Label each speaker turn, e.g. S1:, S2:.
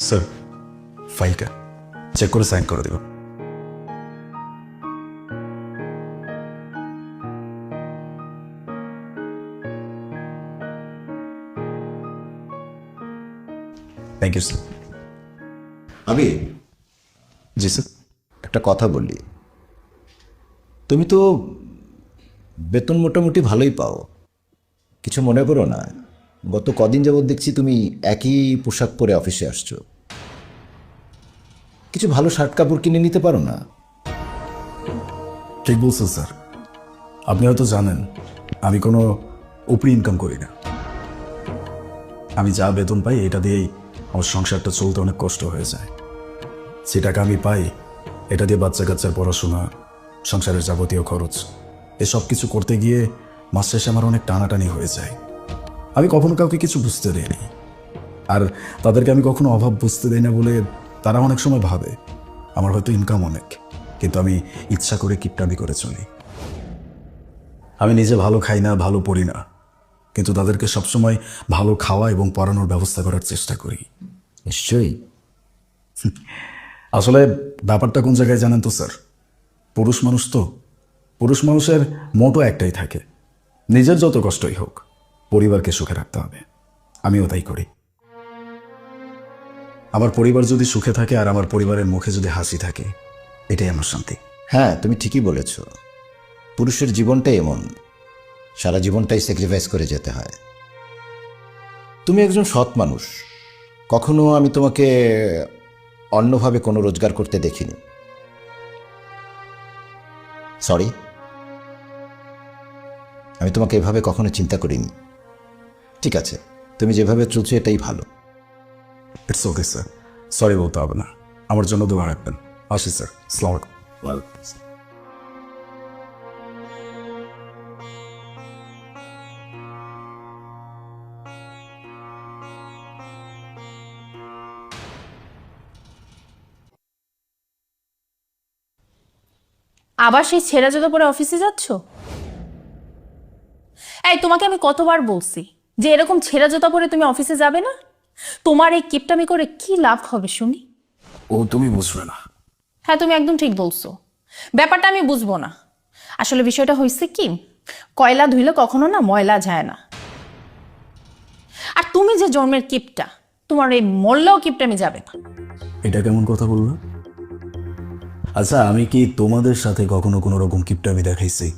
S1: Sir ফাইলটা check করে sign করে দেব থ্যাংক ইউ স্যার
S2: আমি
S1: জি স্যার
S2: একটা কথা বলি। তুমি তো বেতন মোটামুটি ভালোই পাও। কিছু মনে করো না? গত কদিন যাবৎ দেখছি তুমি একই পোশাক পরে অফিসে আসছো। কিছু ভালো শার্ট কাপড় কিনে নিতে পারো না?
S1: ঠিক বলছেন, স্যার। আপনি হয়তো জানেন, আমি কোনো উপরি ইনকাম করি না। আমি যা বেতন পাই, এটা দিয়েই আমার সংসারটা চলতে অনেক কষ্ট হয়ে যায়। যে টাকা আমি পাই, এটা দিয়ে বাচ্চা কাচ্চার পড়াশোনা, সংসারের যাবতীয় খরচ, এসব কিছু করতে গিয়ে মাস শেষে আমার অনেক টানাটানি হয়ে যায়। আমি কখনো কাউকে কিছু বুঝতে দেয়নি আর তাদেরকে আমি কখনো অভাব বুঝতে দেই না বলে তারা অনেক সময় ভাবে। আমার হয়তো ইনকাম অনেক কিন্তু আমি ইচ্ছা করে কিপটামি করে চলি। আমি নিজে ভালো খাই না ভালো পড়ি না কিন্তু তাদেরকে সবসময় ভালো খাওয়া এবং পড়ানোর ব্যবস্থা করার চেষ্টা করি।
S2: নিশ্চয়ই।
S1: আসলে ব্যাপারটা কোন জায়গায় জানেন তো স্যার? পুরুষ মানুষ তো পুরুষ মানুষের মোটো একটাই থাকে। নিজের যত কষ্টই হোক। পরিবারকে সুখে রাখতে হবে। আমিও তাই করি। আমার পরিবার যদি সুখে থাকে আর আমার পরিবারের মুখে যদি হাসি থাকে, এটাই আমার শান্তি।
S2: হ্যাঁ তুমি ঠিকই বলেছ। পুরুষের জীবনটাই এমন। সারা জীবনটাই স্যাক্রিফাইস করে যেতে হয়। তুমি একজন সৎ মানুষ। কখনো আমি তোমাকে অন্যভাবে কোনো রোজগার করতে দেখিনি। সরি আমি তোমাকে এভাবে কখনো চিন্তা করিনি। ঠিক আছে তুমি যেভাবে চলছো এটাই ভালো।
S1: ইটস ওকে স্যার সরি বলতে হবে না। আমার জন্য দোয়া রাখবেন। আসি স্যার সালাম আলাইকুম
S3: আবার সেই ছেঁড়া জুতো পরে অফিসে যাচ্ছ? এই তোমাকে আমি কতবার বলছি? যে এরকম ছেঁড়া জুতো পরে তুমি অফিসে যাবে না? তোমার এই কিপটামি করে কি লাভ হবে শুনি?
S1: ও তুমি বুঝবে না।
S3: হ্যাঁ তুমি একদম ঠিক বলছো। ব্যাপারটা আমি বুঝব না। আসলে বিষয়টা হয়েছে কি কয়লা ধুইলে কখনো না ময়লা যায় না। আর তুমি যে জন্মের কিপটা তোমার এই মরলেও কিপটামি যাবে না।
S1: এটা কেমন কথা বলল? আচ্ছা আমি কি তোমাদের সাথে কখনো কোনো রকম কিপটামি দেখাইছি?